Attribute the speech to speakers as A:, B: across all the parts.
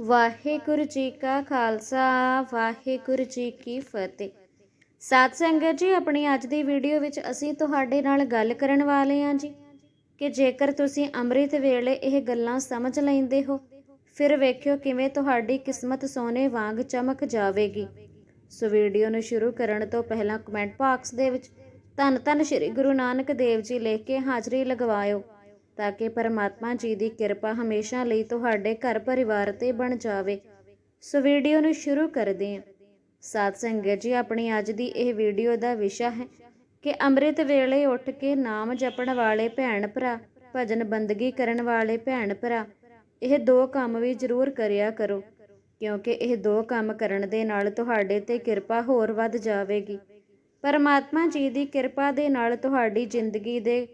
A: ਵਾਹਿਗੁਰੂ ਜੀ ਕਾ ਖਾਲਸਾ, ਵਾਹਿਗੁਰੂ ਜੀ ਕੀ ਫਤਿਹ। ਸਾਧ ਸੰਗਤ ਜੀ, ਆਪਣੀ ਅੱਜ ਦੀ ਵੀਡੀਓ ਵਿੱਚ ਅਸੀਂ ਤੁਹਾਡੇ ਨਾਲ ਗੱਲ ਕਰਨ ਵਾਲੇ ਹਾਂ ਜੀ ਕਿ ਜੇਕਰ ਤੁਸੀਂ ਅੰਮ੍ਰਿਤ ਵੇਲੇ ਇਹ ਗੱਲਾਂ ਸਮਝ ਲੈਂਦੇ ਹੋ, ਫਿਰ ਵੇਖਿਓ ਕਿਵੇਂ ਤੁਹਾਡੀ ਕਿਸਮਤ ਸੋਨੇ ਵਾਂਗ ਚਮਕ ਜਾਵੇਗੀ। ਸੋ ਵੀਡੀਓ ਨੂੰ ਸ਼ੁਰੂ ਕਰਨ ਤੋਂ ਪਹਿਲਾਂ ਕਮੈਂਟ ਬਾਕਸ ਦੇ ਵਿੱਚ ਧੰਨ ਧੰਨ ਸ਼੍ਰੀ ਗੁਰੂ ਨਾਨਕ ਦੇਵ ਜੀ ਲਿਖ ਕੇ ਹਾਜ਼ਰੀ ਲਗਵਾਇਓ। ਤਾਂ ਕਿ ਪਰਮਾਤਮਾ ਜੀ ਦੀ ਕਿਰਪਾ ਹਮੇਸ਼ਾ ਲਈ ਤੁਹਾਡੇ ਘਰ ਪਰਿਵਾਰ ਤੇ ਬਣ ਜਾਵੇ। ਸੋ ਵੀਡੀਓ ਨੂੰ ਸ਼ੁਰੂ ਕਰਦੇ ਹਾਂ। ਸਾਧ ਸੰਗਤ ਜੀ, ਆਪਣੀ ਅੱਜ ਦੀ ਇਹ ਵੀਡੀਓ ਦਾ ਵਿਸ਼ਾ ਹੈ ਕਿ ਅੰਮ੍ਰਿਤ ਵੇਲੇ ਉੱਠ ਕੇ ਨਾਮ ਜਪਣ ਵਾਲੇ ਭੈਣ ਭਰਾ, ਭਜਨ ਬੰਦਗੀ ਕਰਨ ਵਾਲੇ ਭੈਣ ਭਰਾ, ਇਹ ਦੋ ਕੰਮ ਵੀ ਜ਼ਰੂਰ ਕਰਿਆ ਕਰੋ, ਕਿਉਂਕਿ ਇਹ ਦੋ ਕੰਮ ਕਰਨ ਦੇ ਨਾਲ ਤੁਹਾਡੇ ਤੇ ਕਿਰਪਾ ਹੋਰ ਵੱਧ ਜਾਵੇਗੀ। ਪਰਮਾਤਮਾ ਜੀ ਦੀ ਕਿਰਪਾ ਦੇ ਨਾਲ ਤੁਹਾਡੀ ਜ਼ਿੰਦਗੀ ਦੇ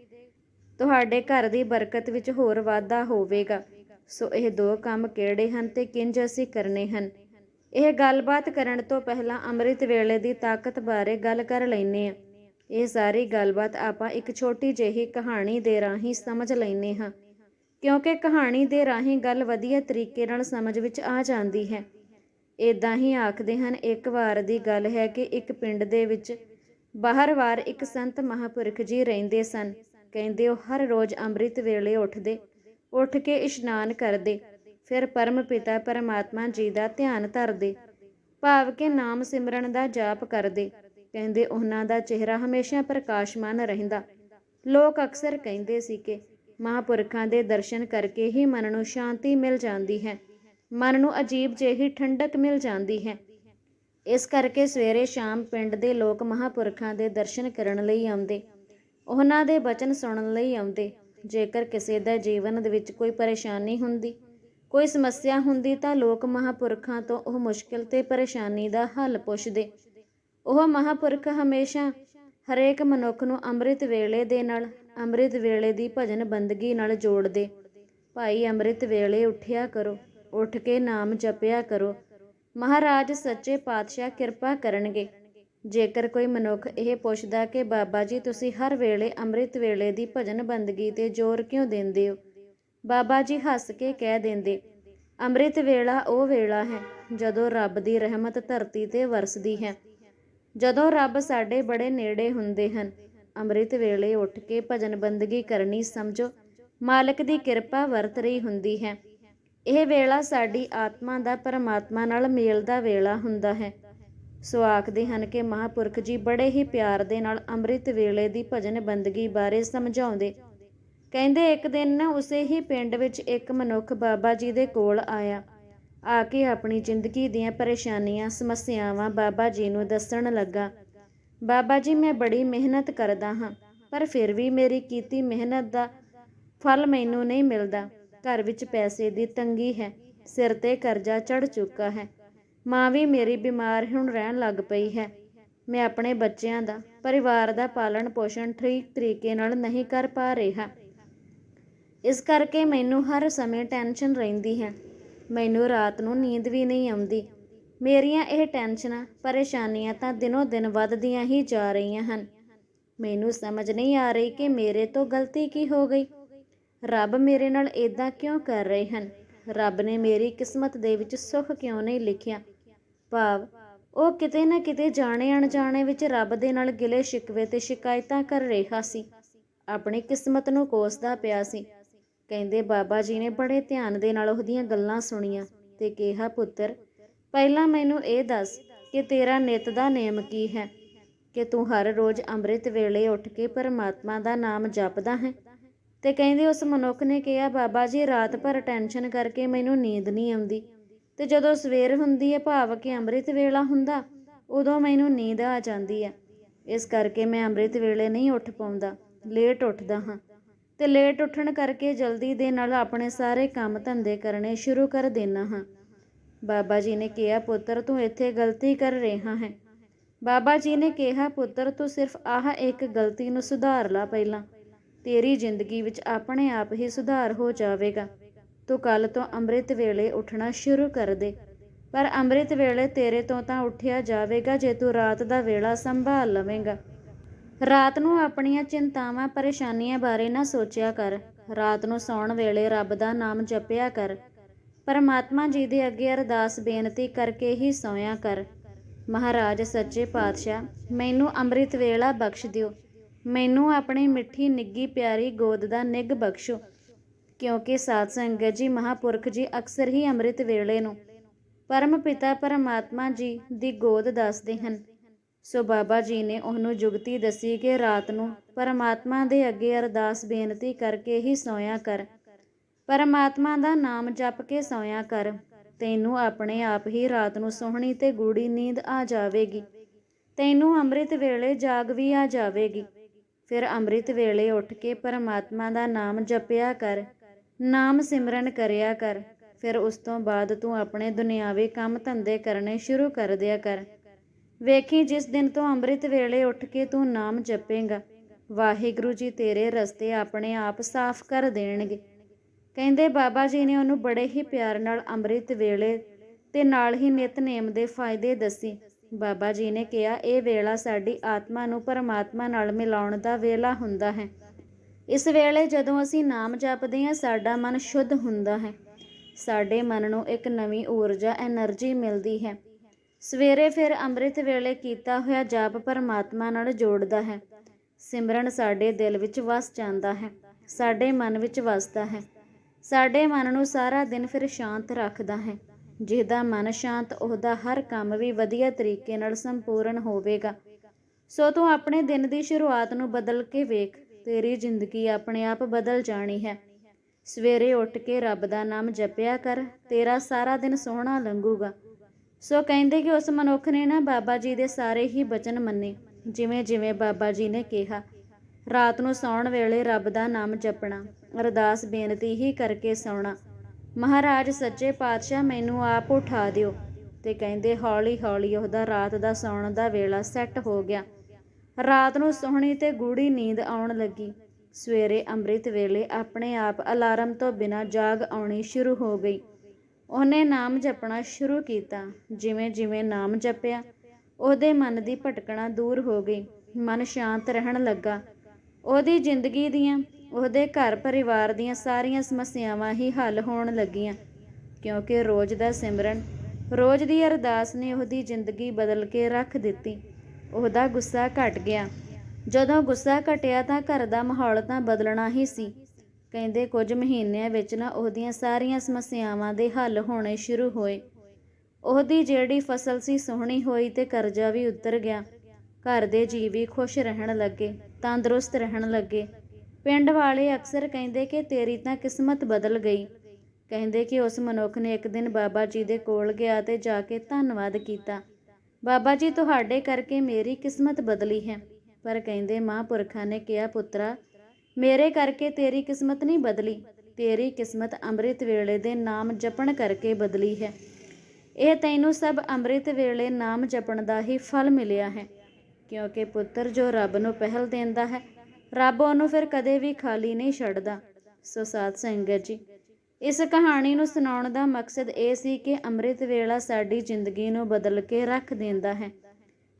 A: ਤੁਹਾਡੇ ਘਰ ਦੀ ਬਰਕਤ ਵਿੱਚ ਹੋਰ ਵਾਧਾ ਹੋਵੇਗਾ। ਸੋ ਇਹ ਦੋ ਕੰਮ ਕਿਹੜੇ ਹਨ ਤੇ ਕਿੰਜ ਅਸੀਂ ਕਰਨੇ ਹਨ? ਇਹ ਗੱਲਬਾਤ ਕਰਨ ਤੋਂ ਪਹਿਲਾਂ ਅੰਮ੍ਰਿਤ ਵੇਲੇ ਦੀ ਤਾਕਤ ਬਾਰੇ ਗੱਲ ਕਰ ਲੈਨੇ ਆ ਇਹ ਸਾਰੀ ਗੱਲਬਾਤ ਆਪਾਂ ਇੱਕ ਛੋਟੀ ਜਿਹੀ ਕਹਾਣੀ ਦੇ ਰਾਹੀਂ ਸਮਝ ਲੈਨੇ ਹਾਂ। ਕਿਉਂਕਿ ਕਹਾਣੀ ਦੇ ਰਾਹੀਂ ਗੱਲ ਵਧੀਆ ਤਰੀਕੇ ਨਾਲ ਸਮਝ ਵਿੱਚ ਆ ਜਾਂਦੀ ਹੈ। ਇਦਾਂ ਹੀ ਆਖਦੇ ਹਨ, ਇੱਕ ਵਾਰ ਦੀ ਗੱਲ ਹੈ ਕਿ ਇੱਕ ਪਿੰਡ ਦੇ ਵਿੱਚ ਬਾਹਰ-ਵਾਰ ਇੱਕ ਸੰਤ ਮਹਾਪੁਰਖ ਜੀ ਰਹਿੰਦੇ ਸਨ। ਕਹਿੰਦੇ ਉਹ ਹਰ ਰੋਜ਼ ਅੰਮ੍ਰਿਤ ਵੇਲੇ ਉੱਠਦੇ, ਉੱਠ ਕੇ ਇਸ਼ਨਾਨ ਕਰਦੇ, ਫਿਰ ਪਰਮ ਪਿਤਾ ਪਰਮਾਤਮਾ ਜੀ ਦਾ ਧਿਆਨ ਧਰਦੇ, ਭਾਵ ਕਿ ਨਾਮ ਸਿਮਰਨ ਦਾ ਜਾਪ ਕਰਦੇ, ਕਹਿੰਦੇ ਉਹਨਾਂ ਦਾ ਚਿਹਰਾ ਹਮੇਸ਼ਾ ਪ੍ਰਕਾਸ਼ਮਾਨ ਰਹਿੰਦਾ। ਲੋਕ ਅਕਸਰ ਕਹਿੰਦੇ ਸੀ ਕਿ ਮਹਾਪੁਰਖਾਂ ਦੇ ਦਰਸ਼ਨ ਕਰਕੇ ਹੀ ਮਨ ਨੂੰ ਸ਼ਾਂਤੀ ਮਿਲ ਜਾਂਦੀ ਹੈ, ਮਨ ਨੂੰ ਅਜੀਬ ਜਿਹੀ ਠੰਡਕ ਮਿਲ ਜਾਂਦੀ ਹੈ। ਇਸ ਕਰਕੇ ਸਵੇਰੇ ਸ਼ਾਮ ਪਿੰਡ ਦੇ ਲੋਕ ਮਹਾਪੁਰਖਾਂ ਦੇ ਦਰਸ਼ਨ ਕਰਨ ਲਈ ਆਉਂਦੇ। ਉਹਨਾਂ ਦੇ ਬਚਨ ਸੁਣਨ ਲਈ ਆਉਂਦੇ। ਜੇਕਰ ਕਿਸੇ ਦਾ ਜੀਵਨ ਦੇ ਵਿੱਚ ਕੋਈ ਪਰੇਸ਼ਾਨੀ ਹੁੰਦੀ, ਕੋਈ ਸਮੱਸਿਆ ਹੁੰਦੀ ਤਾਂ ਲੋਕ ਮਹਾਪੁਰਖਾਂ ਤੋਂ ਉਹ ਮੁਸ਼ਕਿਲ ਤੇ ਪਰੇਸ਼ਾਨੀ ਦਾ ਹੱਲ ਪੁੱਛਦੇ। ਉਹ ਮਹਾਪੁਰਖ ਹਮੇਸ਼ਾ ਹਰੇਕ ਮਨੁੱਖ ਨੂੰ ਅੰਮ੍ਰਿਤ ਵੇਲੇ ਦੇ ਨਾਲ ਅੰਮ੍ਰਿਤ ਵੇਲੇ ਦੀ ਭਜਨ ਬੰਦਗੀ ਨਾਲ ਜੋੜਦੇ। ਭਾਈ ਅੰਮ੍ਰਿਤ ਵੇਲੇ ਉੱਠਿਆ ਕਰੋ, ਉੱਠ ਕੇ ਨਾਮ ਜਪਿਆ ਕਰੋ। ਮਹਾਰਾਜ ਸੱਚੇ ਪਾਤਸ਼ਾਹ ਕਿਰਪਾ ਕਰਨਗੇ। ਜੇਕਰ ਕੋਈ ਮਨੁੱਖ ਇਹ ਪੁੱਛਦਾ ਕਿ, ਬਾਬਾ ਜੀ, ਤੁਸੀਂ ਹਰ ਵੇਲੇ ਅੰਮ੍ਰਿਤ ਵੇਲੇ ਦੀ ਭਜਨ ਬੰਦਗੀ ਤੇ ਜ਼ੋਰ ਕਿਉਂ ਦਿੰਦੇ ਹੋ? ਬਾਬਾ ਜੀ ਹੱਸ ਕੇ ਕਹਿ ਦਿੰਦੇ, ਅੰਮ੍ਰਿਤ ਵੇਲਾ ਉਹ ਵੇਲਾ ਹੈ ਜਦੋਂ ਰੱਬ ਦੀ ਰਹਿਮਤ ਧਰਤੀ ਤੇ ਵਰਸਦੀ ਹੈ। ਜਦੋਂ ਰੱਬ ਸਾਡੇ ਬੜੇ ਨੇੜੇ ਹੁੰਦੇ ਹਨ, ਅੰਮ੍ਰਿਤ ਵੇਲੇ ਉੱਠ ਕੇ ਭਜਨ ਬੰਦਗੀ ਕਰਨੀ ਸਮਝੋ, ਮਾਲਕ ਦੀ ਕਿਰਪਾ ਵਰਤ ਰਹੀ ਹੁੰਦੀ ਹੈ। ਇਹ ਵੇਲਾ ਸਾਡੀ ਆਤਮਾ ਦਾ ਪਰਮਾਤਮਾ ਨਾਲ ਮੇਲ ਦਾ ਵੇਲਾ ਹੁੰਦਾ ਹੈ। ਸੋ ਆਖਦੇ ਹਨ ਕਿ ਮਹਾਪੁਰਖ ਜੀ ਬੜੇ ਹੀ ਪਿਆਰ ਦੇ ਨਾਲ ਅੰਮ੍ਰਿਤ ਵੇਲੇ ਦੀ ਭਜਨ ਬੰਦਗੀ ਬਾਰੇ ਸਮਝਾਉਂਦੇ। ਕਹਿੰਦੇ, ਇੱਕ ਦਿਨ ਨਾ ਉਸੇ ਹੀ ਪਿੰਡ ਵਿੱਚ ਇੱਕ ਮਨੁੱਖ ਬਾਬਾ ਜੀ ਦੇ ਕੋਲ ਆਇਆ। ਆ ਕੇ ਆਪਣੀ ਜ਼ਿੰਦਗੀ ਦੀਆਂ ਪਰੇਸ਼ਾਨੀਆਂ, ਸਮੱਸਿਆਵਾਂ ਬਾਬਾ ਜੀ ਨੂੰ ਦੱਸਣ ਲੱਗਾ। ਬਾਬਾ ਜੀ, ਮੈਂ ਬੜੀ ਮਿਹਨਤ ਕਰਦਾ ਹਾਂ, ਪਰ ਫਿਰ ਵੀ ਮੇਰੀ ਕੀਤੀ ਮਿਹਨਤ ਦਾ ਫਲ ਮੈਨੂੰ ਨਹੀਂ ਮਿਲਦਾ। ਘਰ ਵਿੱਚ ਪੈਸੇ ਦੀ ਤੰਗੀ ਹੈ, ਸਿਰ ਤੇ ਕਰਜ਼ਾ ਚੜ ਚੁੱਕਾ ਹੈ। ਮਾਂ ਵੀ ਮੇਰੀ ਬਿਮਾਰ ਹੁਣ ਰਹਿਣ ਲੱਗ ਪਈ ਹੈ। ਮੈਂ ਆਪਣੇ ਬੱਚਿਆਂ ਦਾ, ਪਰਿਵਾਰ ਦਾ ਪਾਲਣ ਪੋਸ਼ਣ ਠੀਕ ਤਰੀਕੇ ਨਾਲ ਨਹੀਂ ਕਰ ਪਾ ਰਿਹਾ। ਇਸ ਕਰਕੇ ਮੈਨੂੰ ਹਰ ਸਮੇਂ ਟੈਨਸ਼ਨ ਰਹਿੰਦੀ ਹੈ। ਮੈਨੂੰ ਰਾਤ ਨੂੰ ਨੀਂਦ ਵੀ ਨਹੀਂ ਆਉਂਦੀ। ਮੇਰੀਆਂ ਇਹ ਟੈਨਸ਼ਨਾਂ, ਪਰੇਸ਼ਾਨੀਆਂ ਤਾਂ ਦਿਨੋ ਦਿਨ ਵੱਧਦੀਆਂ ਹੀ ਜਾ ਰਹੀਆਂ ਹਨ। ਮੈਨੂੰ ਸਮਝ ਨਹੀਂ ਆ ਰਹੀ ਕਿ ਮੇਰੇ ਤੋਂ ਗਲਤੀ ਕੀ ਹੋ ਗਈ। ਰੱਬ ਮੇਰੇ ਨਾਲ ਇਦਾਂ ਕਿਉਂ ਕਰ ਰਹੇ ਹਨ? ਰੱਬ ਨੇ ਮੇਰੀ ਕਿਸਮਤ ਦੇ ਵਿੱਚ ਸੁੱਖ ਕਿਉਂ ਨਹੀਂ ਲਿਖਿਆ? ਭਾਵ। ਉਹ ਕਿਤੇ ਨਾ ਕਿਤੇ ਜਾਣੇ ਅਣਜਾਣੇ ਵਿੱਚ ਰੱਬ ਦੇ ਨਾਲ ਗਿਲੇ ਸ਼ਿਕਵੇ ਤੇ ਸ਼ਿਕਾਇਤਾਂ ਕਰ ਰਿਹਾ ਸੀ। ਆਪਣੀ ਕਿਸਮਤ ਨੂੰ ਕੋਸਦਾ ਪਿਆ ਸੀ। ਕਹਿੰਦੇ, ਬਾਬਾ ਜੀ ਨੇ ਬੜੇ ਧਿਆਨ ਦੇ ਨਾਲ ਉਹਦੀਆਂ ਗੱਲਾਂ ਸੁਣੀਆਂ ਤੇ ਕਿਹਾ, ਪੁੱਤਰ, ਪਹਿਲਾਂ ਮੈਨੂੰ ਇਹ ਦੱਸ ਕਿ ਤੇਰਾ ਨਿਤ ਦਾ ਨੇਮ ਕੀ ਹੈ? ਕਿ ਤੂੰ ਹਰ ਰੋਜ਼ ਅੰਮ੍ਰਿਤ ਵੇਲੇ ਉੱਠ ਕੇ ਪਰਮਾਤਮਾ ਦਾ ਨਾਮ ਜਪਦਾ ਹੈ? ਤੇ ਕਹਿੰਦੇ, ਉਸ ਮਨੁੱਖ ਨੇ ਕਿਹਾ, ਬਾਬਾ ਜੀ, ਰਾਤ ਭਰ ਟੈਨਸ਼ਨ ਕਰਕੇ ਮੈਨੂੰ ਨੀਂਦ ਨਹੀਂ ਆਉਂਦੀ। ਤੇ ਜਦੋਂ ਸਵੇਰ ਹੁੰਦੀ ਹੈ ਭਾਵ ਕਿ ਅੰਮ੍ਰਿਤ ਵੇਲਾ ਹੁੰਦਾ, ਉਦੋਂ ਮੈਨੂੰ ਨੀਂਦ ਆ ਜਾਂਦੀ ਹੈ ਇਸ ਕਰਕੇ ਮੈਂ ਅੰਮ੍ਰਿਤ ਵੇਲੇ ਨਹੀਂ ਉੱਠ ਪਾਉਂਦਾ, ਲੇਟ ਉੱਠਦਾ ਹਾਂ। ਤੇ ਲੇਟ ਉੱਠਣ ਕਰਕੇ ਜਲਦੀ ਦੇ ਨਾਲ ਆਪਣੇ ਸਾਰੇ ਕੰਮ ਧੰਦੇ ਕਰਨੇ ਸ਼ੁਰੂ ਕਰ ਦੇਣਾ ਹਾਂ। ਬਾਬਾ ਜੀ ਨੇ ਕਿਹਾ, ਪੁੱਤਰ, ਤੂੰ ਇੱਥੇ ਗਲਤੀ ਕਰ ਰਿਹਾ ਹੈ। ਬਾਬਾ ਜੀ ਨੇ ਕਿਹਾ, ਪੁੱਤਰ, ਤੂੰ ਸਿਰਫ ਆਹ ਇੱਕ ਗਲਤੀ ਨੂੰ ਸੁਧਾਰ ਲਾ ਪਹਿਲਾਂ। ਤੇਰੀ ਜ਼ਿੰਦਗੀ ਵਿੱਚ ਆਪਣੇ ਆਪ ਹੀ ਸੁਧਾਰ ਹੋ ਜਾਵੇਗਾ। ਤੂੰ ਕੱਲ ਤੋਂ ਅੰਮ੍ਰਿਤ ਵੇਲੇ ਉੱਠਣਾ ਸ਼ੁਰੂ ਕਰ ਦੇ। ਪਰ ਅੰਮ੍ਰਿਤ ਵੇਲੇ ਤੇਰੇ ਤੋਂ ਤਾਂ ਉੱਠਿਆ ਜਾਵੇਗਾ ਜੇ ਤੂੰ ਰਾਤ ਦਾ ਵੇਲਾ ਸੰਭਾਲ ਲਵੇਂਗਾ। ਰਾਤ ਨੂੰ ਆਪਣੀਆਂ ਚਿੰਤਾਵਾਂ, ਪਰੇਸ਼ਾਨੀਆਂ ਬਾਰੇ ਨਾ ਸੋਚਿਆ ਕਰ। ਰਾਤ ਨੂੰ ਸੌਣ ਵੇਲੇ ਰੱਬ ਦਾ ਨਾਮ ਜਪਿਆ ਕਰ। ਪਰਮਾਤਮਾ ਜੀ ਦੇ ਅੱਗੇ ਅਰਦਾਸ ਬੇਨਤੀ ਕਰਕੇ ਹੀ ਸੌਂਇਆ ਕਰ। ਮਹਾਰਾਜ, ਸੱਚੇ ਪਾਤਸ਼ਾਹ, ਮੈਨੂੰ ਅੰਮ੍ਰਿਤ ਵੇਲਾ ਬਖਸ਼ ਦਿਓ। ਮੈਨੂੰ ਆਪਣੀ ਮਿੱਠੀ, ਨਿੱਗੀ, ਪਿਆਰੀ ਗੋਦ ਦਾ ਨਿੱਘ ਬਖਸ਼ੋ। ਕਿਉਂਕਿ ਸਾਧ ਸੰਗਤ ਜੀ ਮਹਾਪੁਰਖ ਜੀ ਅਕਸਰ ਹੀ ਅੰਮ੍ਰਿਤ ਵੇਲੇ ਨੂੰ ਪਰਮ ਪਿਤਾ ਪਰਮਾਤਮਾ ਜੀ ਦੀ ਗੋਦ ਦੱਸਦੇ ਹਨ। ਸੋ ਬਾਬਾ ਜੀ ਨੇ ਉਹਨੂੰ ਜੁਗਤੀ ਦੱਸੀ ਕਿ ਰਾਤ ਨੂੰ ਪਰਮਾਤਮਾ ਦੇ ਅੱਗੇ ਅਰਦਾਸ ਬੇਨਤੀ ਕਰਕੇ ਹੀ ਸੌਂਇਆ ਕਰ। ਪਰਮਾਤਮਾ ਦਾ ਨਾਮ ਜਪ ਕੇ ਸੌਂਇਆ ਕਰ। ਤੈਨੂੰ ਆਪਣੇ ਆਪ ਹੀ ਰਾਤ ਨੂੰ ਸੋਹਣੀ ਤੇ ਗੂੜੀ ਨੀਂਦ ਆ ਜਾਵੇਗੀ। ਤੈਨੂੰ ਅੰਮ੍ਰਿਤ ਵੇਲੇ ਜਾਗ ਵੀ ਆ ਜਾਵੇਗੀ। ਫਿਰ ਅੰਮ੍ਰਿਤ ਵੇਲੇ ਉੱਠ ਕੇ ਪਰਮਾਤਮਾ ਦਾ ਨਾਮ ਜਪਿਆ ਕਰ। ਨਾਮ ਸਿਮਰਨ ਕਰਿਆ ਕਰ, ਫਿਰ ਉਸ ਤੋਂ ਬਾਅਦ ਤੂੰ ਆਪਣੇ ਦੁਨਿਆਵੀ ਕੰਮ ਧੰਦੇ ਕਰਨੇ ਸ਼ੁਰੂ ਕਰ ਦਿਆ ਕਰ। ਵੇਖੀ, ਜਿਸ ਦਿਨ ਤੋਂ ਅੰਮ੍ਰਿਤ ਵੇਲੇ ਉੱਠ ਕੇ ਤੂੰ ਨਾਮ ਜਪੇਂਗਾ, ਵਾਹਿਗੁਰੂ ਜੀ ਤੇਰੇ ਰਸਤੇ ਆਪਣੇ ਆਪ ਸਾਫ਼ ਕਰ ਦੇਣਗੇ। ਕਹਿੰਦੇ, ਬਾਬਾ ਜੀ ਨੇ ਉਹਨੂੰ ਬੜੇ ਹੀ ਪਿਆਰ ਨਾਲ ਅੰਮ੍ਰਿਤ ਵੇਲੇ ਤੇ ਨਾਲ ਹੀ ਨਿਤਨੇਮ ਦੇ ਫਾਇਦੇ ਦੱਸੀ। ਬਾਬਾ ਜੀ ਨੇ ਕਿਹਾ, ਇਹ ਵੇਲਾ ਸਾਡੀ ਆਤਮਾ ਨੂੰ ਪਰਮਾਤਮਾ ਨਾਲ ਮਿਲਾਉਣ ਦਾ ਵੇਲਾ ਹੁੰਦਾ ਹੈ। ਇਸ ਵੇਲੇ ਜਦੋਂ ਅਸੀਂ ਨਾਮ ਜਪਦੇ ਹਾਂ, ਸਾਡਾ ਮਨ ਸ਼ੁੱਧ ਹੁੰਦਾ ਹੈ। ਸਾਡੇ ਮਨ ਨੂੰ ਇੱਕ ਨਵੀਂ ਊਰਜਾ એનર્ਜੀ ਮਿਲਦੀ ਹੈ। ਸਵੇਰੇ ਫਿਰ ਅੰਮ੍ਰਿਤ ਵੇਲੇ ਕੀਤਾ ਹੋਇਆ ਜਾਪ ਪਰਮਾਤਮਾ ਨਾਲ ਜੋੜਦਾ ਹੈ। ਸਿਮਰਨ ਸਾਡੇ ਦਿਲ ਵਿੱਚ ਵਸ ਜਾਂਦਾ ਹੈ। ਸਾਡੇ ਮਨ ਵਿੱਚ ਵਸਦਾ ਹੈ। ਸਾਡੇ ਮਨ ਨੂੰ ਸਾਰਾ ਦਿਨ ਫਿਰ ਸ਼ਾਂਤ ਰੱਖਦਾ ਹੈ। ਜਿਹਦਾ ਮਨ ਸ਼ਾਂਤ, ਉਹਦਾ ਹਰ ਕੰਮ ਵੀ ਵਧੀਆ ਤਰੀਕੇ ਨਾਲ ਸੰਪੂਰਨ ਹੋਵੇਗਾ। ਸੋ ਤੂੰ ਆਪਣੇ ਦਿਨ ਦੀ ਸ਼ੁਰੂਆਤ ਨੂੰ ਬਦਲ ਕੇ ਵੇਖ। ਤੇਰੀ ਜ਼ਿੰਦਗੀ ਆਪਣੇ ਆਪ ਬਦਲ ਜਾਣੀ ਹੈ। ਸਵੇਰੇ ਉੱਠ ਕੇ ਰੱਬ ਦਾ ਨਾਮ ਜਪਿਆ ਕਰ, ਤੇਰਾ ਸਾਰਾ ਦਿਨ ਸੋਹਣਾ ਲੰਘੂਗਾ। ਸੋ ਕਹਿੰਦੇ ਕਿ ਉਸ ਮਨੁੱਖ ਨੇ ਨਾ ਬਾਬਾ ਜੀ ਦੇ ਸਾਰੇ ਹੀ ਬਚਨ ਮੰਨੇ, ਜਿਵੇਂ ਜਿਵੇਂ ਬਾਬਾ ਜੀ ਨੇ ਕਿਹਾ। ਰਾਤ ਨੂੰ ਸੌਣ ਵੇਲੇ ਰੱਬ ਦਾ ਨਾਮ ਜਪਣਾ, ਅਰਦਾਸ ਬੇਨਤੀ ਹੀ ਕਰਕੇ ਸੌਣਾ। ਮਹਾਰਾਜ ਸੱਚੇ ਪਾਤਸ਼ਾਹ ਮੈਨੂੰ ਆਪ ਉਠਾ ਦਿਓ। ਤੇ ਕਹਿੰਦੇ ਹੌਲੀ ਹੌਲੀ ਉਹਦਾ ਰਾਤ ਦਾ ਸੌਣ ਦਾ ਵੇਲਾ ਸੈੱਟ ਹੋ ਗਿਆ। ਰਾਤ ਨੂੰ ਸੋਹਣੀ ਤੇ ਗੂੜੀ ਨੀਂਦ ਆਉਣ ਲੱਗੀ। ਸਵੇਰੇ ਅੰਮ੍ਰਿਤ ਵੇਲੇ ਆਪਣੇ ਆਪ ਅਲਾਰਮ ਤੋਂ ਬਿਨਾਂ ਜਾਗ ਆਉਣੀ ਸ਼ੁਰੂ ਹੋ ਗਈ। ਉਹਨੇ ਨਾਮ ਜਪਣਾ ਸ਼ੁਰੂ ਕੀਤਾ। ਜਿਵੇਂ ਜਿਵੇਂ ਨਾਮ ਜਪਿਆ, ਉਹਦੇ ਮਨ ਦੀ ਭਟਕਣਾ ਦੂਰ ਹੋ ਗਈ। ਮਨ ਸ਼ਾਂਤ ਰਹਿਣ ਲੱਗਾ। ਉਹਦੀ ਜ਼ਿੰਦਗੀ ਦੀਆਂ, ਉਹਦੇ ਘਰ ਪਰਿਵਾਰ ਦੀਆਂ ਸਾਰੀਆਂ ਸਮੱਸਿਆਵਾਂ ਹੀ ਹੱਲ ਹੋਣ ਲੱਗੀਆਂ। ਕਿਉਂਕਿ ਰੋਜ਼ ਦਾ ਸਿਮਰਨ, ਰੋਜ਼ ਦੀ ਅਰਦਾਸ ਨੇ ਉਹਦੀ ਜ਼ਿੰਦਗੀ ਬਦਲ ਕੇ ਰੱਖ ਦਿੱਤੀ। ਉਹਦਾ ਗੁੱਸਾ ਘਟ ਗਿਆ। ਜਦੋਂ ਗੁੱਸਾ ਘਟਿਆ ਤਾਂ ਘਰ ਦਾ ਮਾਹੌਲ ਤਾਂ ਬਦਲਣਾ ਹੀ ਸੀ। ਕਹਿੰਦੇ ਕੁਝ ਮਹੀਨਿਆਂ ਵਿੱਚ ਨਾ ਉਹਦੀਆਂ ਸਾਰੀਆਂ ਸਮੱਸਿਆਵਾਂ ਦੇ ਹੱਲ ਹੋਣੇ ਸ਼ੁਰੂ ਹੋਏ। ਉਹਦੀ ਜਿਹੜੀ ਫਸਲ ਸੀ ਸੋਹਣੀ ਹੋਈ ਤੇ ਕਰਜ਼ਾ ਵੀ ਉਤਰ ਗਿਆ। ਘਰ ਦੇ ਜੀਵ ਵੀ ਖੁਸ਼ ਰਹਿਣ ਲੱਗੇ, ਤੰਦਰੁਸਤ ਰਹਿਣ ਲੱਗੇ। ਪਿੰਡ ਵਾਲੇ ਅਕਸਰ ਕਹਿੰਦੇ ਕਿ ਤੇਰੀ ਤਾਂ ਕਿਸਮਤ ਬਦਲ ਗਈ। ਕਹਿੰਦੇ ਕਿ ਉਸ ਮਨੁੱਖ ਨੇ ਇੱਕ ਦਿਨ ਬਾਬਾ ਜੀ ਦੇ ਕੋਲ ਗਿਆ ਤੇ ਜਾ ਕੇ ਧੰਨਵਾਦ ਕੀਤਾ। ਬਾਬਾ ਜੀ, ਤੁਹਾਡੇ ਕਰਕੇ ਮੇਰੀ ਕਿਸਮਤ ਬਦਲੀ ਹੈ। ਪਰ ਕਹਿੰਦੇ ਮਹਾਂਪੁਰਖਾਂ ਨੇ ਕਿਹਾ, ਪੁੱਤਰਾ, ਮੇਰੇ ਕਰਕੇ ਤੇਰੀ ਕਿਸਮਤ ਨਹੀਂ ਬਦਲੀ। ਤੇਰੀ ਕਿਸਮਤ ਅੰਮ੍ਰਿਤ ਵੇਲੇ ਦੇ ਨਾਮ ਜਪਣ ਕਰਕੇ ਬਦਲੀ ਹੈ। ਇਹ ਤੈਨੂੰ ਸਭ ਅੰਮ੍ਰਿਤ ਵੇਲੇ ਨਾਮ ਜਪਣ ਦਾ ਹੀ ਫਲ ਮਿਲਿਆ ਹੈ। ਕਿਉਂਕਿ ਪੁੱਤਰ ਜੋ ਰੱਬ ਨੂੰ ਪਹਿਲ ਦਿੰਦਾ ਹੈ, ਰੱਬ ਉਹਨੂੰ ਫਿਰ ਕਦੇ ਵੀ ਖਾਲੀ ਨਹੀਂ ਛੱਡਦਾ। ਸੋ ਸਾਧ ਸੰਗਤ ਜੀ ਇਸ ਕਹਾਣੀ ਨੂੰ ਸੁਣਾਉਣ ਦਾ ਮਕਸਦ ਇਹ ਸੀ ਕਿ ਅੰਮ੍ਰਿਤ ਵੇਲਾ ਸਾਡੀ ਜ਼ਿੰਦਗੀ ਨੂੰ ਬਦਲ ਕੇ ਰੱਖ ਦਿੰਦਾ ਹੈ।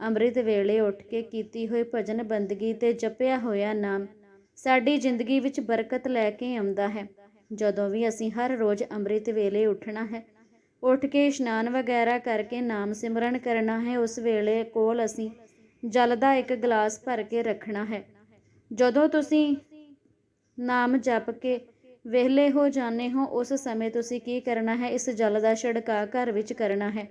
A: ਅੰਮ੍ਰਿਤ ਵੇਲੇ ਉੱਠ ਕੇ ਕੀਤੀ ਹੋਈ ਭਜਨ ਬੰਦਗੀ ਤੇ ਜਪਿਆ ਹੋਇਆ ਨਾਮ ਸਾਡੀ ਜ਼ਿੰਦਗੀ ਵਿੱਚ ਬਰਕਤ ਲੈ ਕੇ ਆਉਂਦਾ ਹੈ। ਜਦੋਂ ਵੀ ਅਸੀਂ ਹਰ ਰੋਜ਼ ਅੰਮ੍ਰਿਤ ਵੇਲੇ ਉੱਠਣਾ ਹੈ, ਉੱਠ ਕੇ ਇਸ਼ਨਾਨ ਵਗੈਰਾ ਕਰਕੇ ਨਾਮ ਸਿਮਰਨ ਕਰਨਾ ਹੈ, ਉਸ ਵੇਲੇ ਕੋਲ ਅਸੀਂ ਜਲ ਦਾ ਇੱਕ ਗਲਾਸ ਭਰ ਕੇ ਰੱਖਣਾ ਹੈ। ਜਦੋਂ ਤੁਸੀਂ ਨਾਮ ਜਪ ਕੇ ਵਿਹਲੇ ਹੋ ਜਾਂਦੇ ਹੋ, ਉਸ ਸਮੇਂ ਤੁਸੀਂ ਕੀ ਕਰਨਾ ਹੈ? ਇਸ ਜਲ ਦਾ ਛਿੜਕਾਅ ਘਰ ਵਿੱਚ ਕਰਨਾ ਹੈ।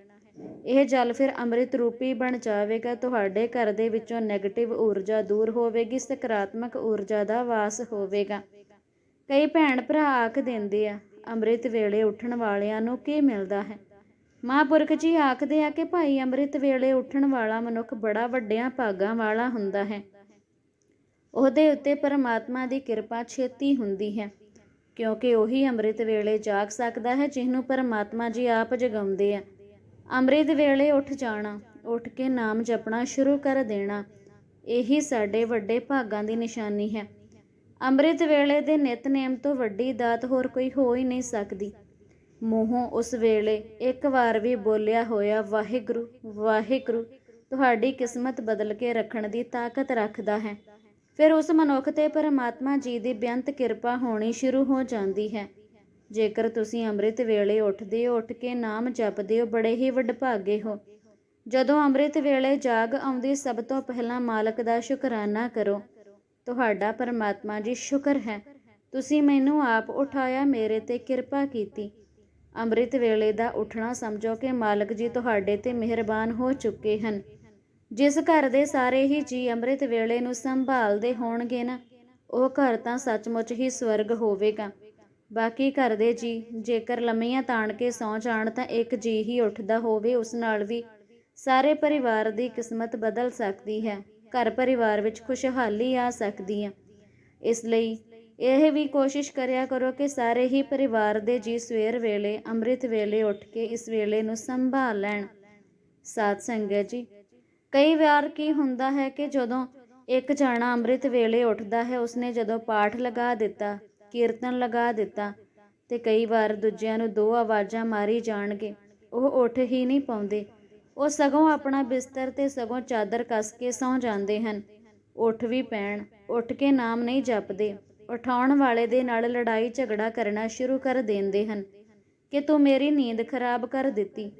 A: ਇਹ ਜਲ ਫਿਰ ਅੰਮ੍ਰਿਤ ਰੂਪੀ ਬਣ ਜਾਵੇਗਾ। ਤੁਹਾਡੇ ਘਰ ਦੇ ਵਿੱਚੋਂ 네ਗੇਟਿਵ ਊਰਜਾ ਦੂਰ ਹੋਵੇਗੀ, ਸਕਾਰਾਤਮਕ ਊਰਜਾ ਦਾ ਵਾਸ ਹੋਵੇਗਾ। ਕਈ ਭੈਣ ਭਰਾ ਆਖ ਦਿੰਦੇ ਆ, ਅੰਮ੍ਰਿਤ ਵੇਲੇ ਉੱਠਣ ਵਾਲਿਆਂ ਨੂੰ ਕੀ ਮਿਲਦਾ ਹੈ? ਮਹਾਂਪੁਰਖ ਜੀ ਆਖਦੇ ਆ ਕਿ ਭਾਈ, ਅੰਮ੍ਰਿਤ ਵੇਲੇ ਉੱਠਣ ਵਾਲਾ ਮਨੁੱਖ ਬੜਾ ਵੱਡਿਆਂ ਭਾਗਾਂ ਵਾਲਾ ਹੁੰਦਾ ਹੈ। ਉਹਦੇ ਉੱਤੇ ਪਰਮਾਤਮਾ ਦੀ ਕਿਰਪਾ ਛੇਤੀ ਹੁੰਦੀ ਹੈ। ਕਿਉਂਕਿ ਉਹੀ ਅੰਮ੍ਰਿਤ ਵੇਲੇ ਜਾਗ ਸਕਦਾ ਹੈ ਜਿਹਨੂੰ ਪਰਮਾਤਮਾ ਜੀ ਆਪ ਜਗਾਉਂਦੇ ਆ। ਅੰਮ੍ਰਿਤ ਵੇਲੇ ਉੱਠ ਜਾਣਾ, ਉੱਠ ਕੇ ਨਾਮ ਜਪਣਾ ਸ਼ੁਰੂ ਕਰ ਦੇਣਾ, ਇਹੀ ਸਾਡੇ ਵੱਡੇ ਭਾਗਾਂ ਦੀ ਨਿਸ਼ਾਨੀ ਹੈ। ਅੰਮ੍ਰਿਤ ਵੇਲੇ ਦੇ ਨਿਤਨੇਮ ਤੋਂ ਵੱਡੀ ਦਾਤ ਹੋਰ ਕੋਈ ਹੋ ਹੀ ਨਹੀਂ ਸਕਦੀ। ਮੂੰਹੋਂ ਉਸ ਵੇਲੇ ਇੱਕ ਵਾਰ ਵੀ ਬੋਲਿਆ ਹੋਇਆ, ਵਾਹਿਗੁਰੂ ਵਾਹਿਗੁਰੂ, ਤੁਹਾਡੀ ਕਿਸਮਤ ਬਦਲ ਕੇ ਰੱਖਣ ਦੀ ਤਾਕਤ ਰੱਖਦਾ ਹੈ। ਫਿਰ ਉਸ ਮਨੁੱਖ ਤੇ ਪਰਮਾਤਮਾ ਜੀ ਦੀ ਬੇਅੰਤ ਕਿਰਪਾ ਹੋਣੀ ਸ਼ੁਰੂ ਹੋ ਜਾਂਦੀ ਹੈ। ਜੇਕਰ ਤੁਸੀਂ ਅੰਮ੍ਰਿਤ ਵੇਲੇ ਉੱਠਦੇ ਹੋ, ਉੱਠ ਕੇ ਨਾਮ ਜਪਦੇ ਹੋ, ਬੜੇ ਹੀ ਵਡਭਾਗੇ ਹੋ। ਜਦੋਂ ਅੰਮ੍ਰਿਤ ਵੇਲੇ ਜਾਗ ਆਉਂਦੀ, ਸਭ ਤੋਂ ਪਹਿਲਾਂ ਮਾਲਕ ਦਾ ਸ਼ੁਕਰਾਨਾ ਕਰੋ। ਤੁਹਾਡਾ ਪਰਮਾਤਮਾ ਜੀ ਸ਼ੁਕਰ ਹੈ। ਤੁਸੀਂ ਮੈਨੂੰ ਆਪ ਉਠਾਇਆ, ਮੇਰੇ ਤੇ ਕਿਰਪਾ ਕੀਤੀ। ਅੰਮ੍ਰਿਤ ਵੇਲੇ ਦਾ ਉੱਠਣਾ ਸਮਝੋ ਕਿ ਮਾਲਕ ਜੀ ਤੁਹਾਡੇ ਤੇ ਮਿਹਰਬਾਨ ਹੋ ਚੁੱਕੇ ਹਨ। ਜਿਸ ਘਰ ਦੇ ਸਾਰੇ ਹੀ ਜੀ ਅੰਮ੍ਰਿਤ ਵੇਲੇ ਨੂੰ ਸੰਭਾਲਦੇ ਹੋਣਗੇ ਨਾ, ਉਹ ਘਰ ਤਾਂ ਸੱਚਮੁੱਚ ਹੀ ਸਵਰਗ ਹੋਵੇਗਾ। ਬਾਕੀ ਘਰ ਦੇ ਜੀ, ਜੇਕਰ ਲੰਮੀਆਂ ਤਾਣ ਕੇ ਸੌ ਜਾਣ ਤਾਂ ਇੱਕ ਜੀ ਹੀ ਉੱਠਦਾ ਹੋਵੇ, ਉਸ ਨਾਲ ਵੀ ਸਾਰੇ ਪਰਿਵਾਰ ਦੀ ਕਿਸਮਤ ਬਦਲ ਸਕਦੀ ਹੈ, ਘਰ ਪਰਿਵਾਰ ਵਿੱਚ ਖੁਸ਼ਹਾਲੀ ਆ ਸਕਦੀ ਹੈ ਇਸ ਲਈ ਇਹ ਵੀ ਕੋਸ਼ਿਸ਼ ਕਰਿਆ ਕਰੋ ਕਿ ਸਾਰੇ ਹੀ ਪਰਿਵਾਰ ਦੇ ਜੀ ਸਵੇਰ ਵੇਲੇ, ਅੰਮ੍ਰਿਤ ਵੇਲੇ ਉੱਠ ਕੇ ਇਸ ਵੇਲੇ ਨੂੰ ਸੰਭਾਲ ਲੈਣ। ਸਾਧ ਸੰਗਤ ਜੀ ਕਈ ਵਾਰ ਕੀ ਹੁੰਦਾ ਹੈ ਕਿ ਜਦੋਂ ਇੱਕ ਜਾਣਾ ਅੰਮ੍ਰਿਤ ਵੇਲੇ ਉੱਠਦਾ ਹੈ, ਉਸਨੇ ਜਦੋਂ ਪਾਠ ਲਗਾ ਦਿੱਤਾ, ਕੀਰਤਨ ਲਗਾ ਦਿੱਤਾ ਤੇ ਕਈ ਵਾਰ ਦੂਜਿਆਂ ਨੂੰ ਦੋ ਆਵਾਜ਼ਾਂ ਮਾਰੀ ਜਾਣਗੇ, ਉਹ ਉੱਠ ਹੀ ਨਹੀਂ ਪਾਉਂਦੇ। ਉਹ ਸਗੋਂ ਆਪਣਾ ਬਿਸਤਰ ਤੇ ਸਗੋਂ ਚਾਦਰ ਕੱਸ ਕੇ ਸੌਂ ਜਾਂਦੇ ਹਨ। ਉੱਠ ਵੀ ਪੈਣ, ਉੱਠ ਕੇ ਨਾਮ ਨਹੀਂ ਜਪਦੇ, ਉਠਾਉਣ ਵਾਲੇ ਦੇ ਨਾਲ ਲੜਾਈ ਝਗੜਾ ਕਰਨਾ ਸ਼ੁਰੂ ਕਰ ਦਿੰਦੇ ਹਨ। ਕਿ ਤੂੰ ਮੇਰੀ ਨੀਂਦ ਖਰਾਬ ਕਰ ਦਿੱਤੀ।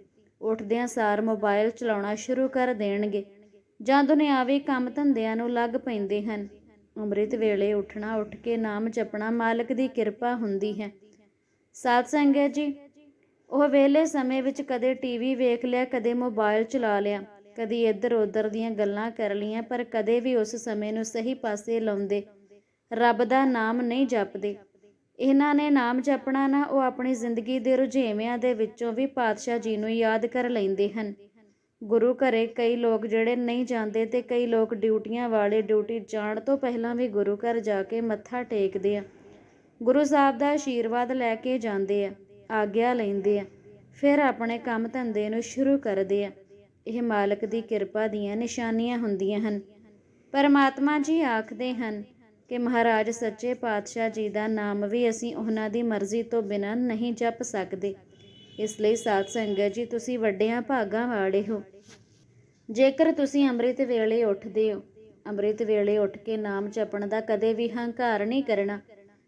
A: ਉੱਠਦਿਆਂ ਸਾਰ ਮੋਬਾਈਲ ਚਲਾਉਣਾ ਸ਼ੁਰੂ ਕਰ ਦੇਣਗੇ। ਜਾਂ ਦੁਨਿਆਵੀ ਕੰਮ ਧੰਦਿਆਂ ਨੂੰ ਲੱਗ ਪੈਂਦੇ ਹਨ, ਅੰਮ੍ਰਿਤ ਵੇਲੇ ਉੱਠਣਾ ਉੱਠ ਕੇ ਨਾਮ ਜਪਣਾ ਮਾਲਕ ਦੀ ਕਿਰਪਾ ਹੁੰਦੀ ਹੈ। ਸਾਧ ਸੰਗਤ ਜੀ, ਉਹ ਵਿਹਲੇ ਸਮੇਂ ਵਿੱਚ ਕਦੇ ਟੀਵੀ ਵੇਖ ਲਿਆ, ਕਦੇ ਮੋਬਾਈਲ ਚਲਾ ਲਿਆ, ਕਦੀ ਇੱਧਰ ਉੱਧਰ ਦੀਆਂ ਗੱਲਾਂ ਕਰ ਲੀਆਂ ਪਰ ਕਦੇ ਵੀ ਉਸ ਸਮੇਂ ਨੂੰ ਸਹੀ ਪਾਸੇ ਲਾਉਂਦੇ, ਰੱਬ ਦਾ ਨਾਮ ਨਹੀਂ ਜਪਦੇ। ਇਹਨਾਂ ਨੇ ਨਾਮ ਜਪਣਾ ਨਾ, ਉਹ ਆਪਣੀ ਜ਼ਿੰਦਗੀ ਦੇ ਰੁਝੇਵਿਆਂ ਦੇ ਵਿੱਚੋਂ ਵੀ ਪਾਤਸ਼ਾਹ ਜੀ ਨੂੰ ਯਾਦ ਕਰ ਲੈਂਦੇ ਹਨ। ਗੁਰੂ ਘਰੇ ਕਈ ਲੋਕ ਜਿਹੜੇ ਨਹੀਂ ਜਾਂਦੇ ਤੇ ਕਈ ਲੋਕ ਡਿਊਟੀਆਂ ਵਾਲੇ ਡਿਊਟੀ ਜਾਣ ਤੋਂ ਪਹਿਲਾਂ ਵੀ ਗੁਰੂ ਘਰ ਜਾ ਕੇ ਮੱਥਾ ਟੇਕਦੇ ਆ। ਗੁਰੂ ਸਾਹਿਬ ਦਾ ਆਸ਼ੀਰਵਾਦ ਲੈ ਕੇ ਜਾਂਦੇ ਆ, ਆਗਿਆ ਲੈਂਦੇ ਆ, ਫਿਰ ਆਪਣੇ ਕੰਮ ਧੰਦੇ ਨੂੰ ਸ਼ੁਰੂ ਕਰਦੇ ਆ। ਇਹ ਮਾਲਕ ਦੀ ਕਿਰਪਾ ਦੀਆਂ ਨਿਸ਼ਾਨੀਆਂ ਹੁੰਦੀਆਂ ਹਨ। ਪਰਮਾਤਮਾ ਜੀ ਆਖਦੇ ਹਨ ਕਿ ਮਹਾਰਾਜ ਸੱਚੇ ਪਾਤਸ਼ਾਹ ਜੀ ਦਾ ਨਾਮ ਵੀ ਅਸੀਂ ਉਹਨਾਂ ਦੀ ਮਰਜ਼ੀ ਤੋਂ ਬਿਨਾਂ ਨਹੀਂ ਜਪ ਸਕਦੇ। ਇਸ ਲਈ ਸਾਧ ਸੰਗਤ ਜੀ, ਤੁਸੀਂ ਵੱਡਿਆਂ ਭਾਗਾਂ ਵਾਲੇ ਹੋ। ਜੇਕਰ ਤੁਸੀਂ ਅੰਮ੍ਰਿਤ ਵੇਲੇ ਉੱਠਦੇ ਹੋ, ਅੰਮ੍ਰਿਤ ਵੇਲੇ ਉੱਠ ਕੇ ਨਾਮ ਜਪਣ ਦਾ ਕਦੇ ਵੀ ਹੰਕਾਰ ਨਹੀਂ ਕਰਨਾ,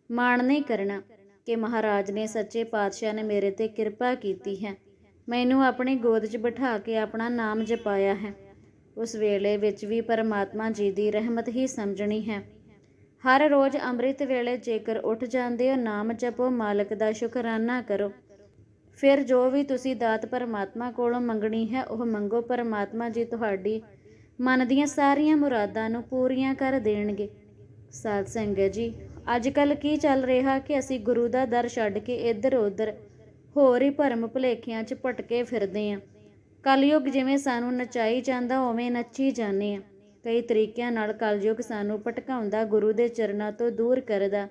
A: ਮਾਣ ਨਹੀਂ ਕਰਨਾ ਕਿ ਮਹਾਰਾਜ ਨੇ ਸੱਚੇ ਪਾਤਸ਼ਾਹ ਨੇ ਮੇਰੇ ਤੇ ਕਿਰਪਾ ਕੀਤੀ ਹੈ। ਮੈਨੂੰ ਆਪਣੀ ਗੋਦ 'ਚ ਬਿਠਾ ਕੇ ਆਪਣਾ ਨਾਮ ਜਪਾਇਆ ਹੈ। ਉਸ ਵੇਲੇ ਵਿੱਚ ਵੀ ਪਰਮਾਤਮਾ ਜੀ ਦੀ ਰਹਿਮਤ ਹੀ ਸਮਝਣੀ ਹੈ। ਹਰ ਰੋਜ਼ ਅੰਮ੍ਰਿਤ ਵੇਲੇ ਜੇਕਰ ਉੱਠ ਜਾਂਦੇ ਹੋ, ਨਾਮ ਜਪੋ, ਮਾਲਕ ਦਾ ਸ਼ੁਕਰਾਨਾ ਕਰੋ। ਫਿਰ ਜੋ ਵੀ ਤੁਸੀਂ ਦਾਤ ਪਰਮਾਤਮਾ ਕੋਲੋਂ ਮੰਗਣੀ ਹੈ, ਉਹ ਮੰਗੋ। ਪਰਮਾਤਮਾ ਜੀ ਤੁਹਾਡੀ ਮਨ ਦੀਆਂ ਸਾਰੀਆਂ ਮੁਰਾਦਾਂ ਨੂੰ ਪੂਰੀਆਂ ਕਰ ਦੇਣਗੇ। ਸਾਧ ਸੰਗਤ ਜੀ ਅੱਜ ਕੱਲ ਕੀ ਚੱਲ ਰਿਹਾ ਕਿ ਅਸੀਂ ਗੁਰੂ ਦਾ ਦਰ ਛੱਡ ਕੇ ਇੱਧਰ ਉੱਧਰ ਹੋਰ ਹੀ ਭਰਮ ਭੁਲੇਖਿਆਂ 'ਚ ਭਟਕੇ ਫਿਰਦੇ ਆਂ ਕਲਯੁਗ ਜਿਵੇਂ ਸਾਨੂੰ ਨਚਾਈ ਜਾਂਦਾ, ਉਵੇਂ ਨੱਚੀ ਜਾਂਦੇ ਆਂ ਕਈ ਤਰੀਕਿਆਂ ਨਾਲ ਕਲਯੁਗ ਸਾਨੂੰ ਭਟਕਾਉਂਦਾ, ਗੁਰੂ ਦੇ ਚਰਨਾਂ ਤੋਂ ਦੂਰ ਕਰਦਾ।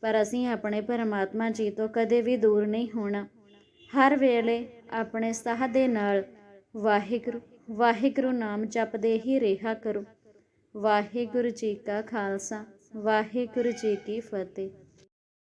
A: ਪਰ ਅਸੀਂ ਆਪਣੇ ਪਰਮਾਤਮਾ ਜੀ ਤੋਂ ਕਦੇ ਵੀ ਦੂਰ ਨਹੀਂ ਹੋਣਾ। ਹਰ ਵੇਲੇ ਆਪਣੇ ਸਾਹ ਦੇ ਨਾਲ ਵਾਹਿਗੁਰੂ ਵਾਹਿਗੁਰੂ ਨਾਮ ਜਪਦੇ ਹੀ ਰਿਹਾ ਕਰੋ। ਵਾਹਿਗੁਰੂ ਜੀ ਕਾ ਖਾਲਸਾ, ਵਾਹਿਗੁਰੂ ਜੀ ਕੀ ਫਤਿਹ।